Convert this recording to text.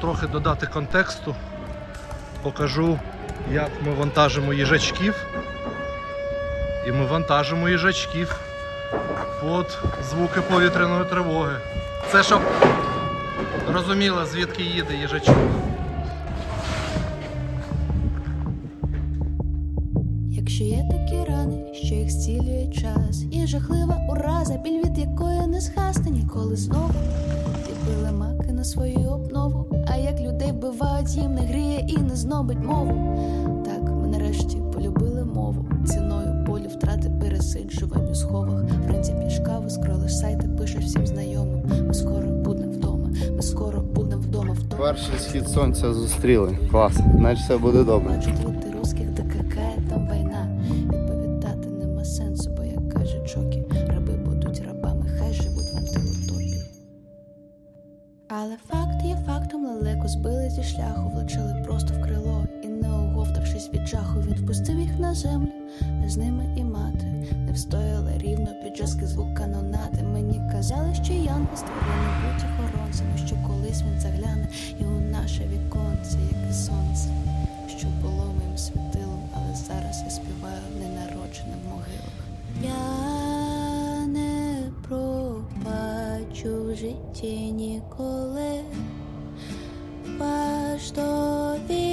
трохи додати контексту. Покажу, як ми вантажимо їжачків. І ми вантажимо їжачків під звуки повітряної тривоги. Це щоб розуміла, звідки їде їжачок. Якщо є такі рани, що їх зцілює час, є жахлива ураза, біль від якої не згасне ніколи знову. Відбили маки на свою обнову, а як людей вбивають, їм не гріє і не знобить мову. Так, ми нарешті полюбили мову ціною болю втрати пересиджувань у сховах. Вранці п'єш каву, скролиш сайти, пишеш всім знайомим. Ми скоро будемо вдома, ми скоро будемо вдома вдома. Перший схід сонця зустріли. Клас, значить все буде добре. Бачу бути русських, Але факт є фактом, лелеко збили зі шляху, влучили просто в крило, і не оговтавшись від жаху, він впустив їх на землю, а з ними і мати не встояли рівно під жорсткий звук канонати. Мені казали, що Янки створені будь охоронцями, що колись він загляне і у наше хочу в житті ніколи. Ваш довір.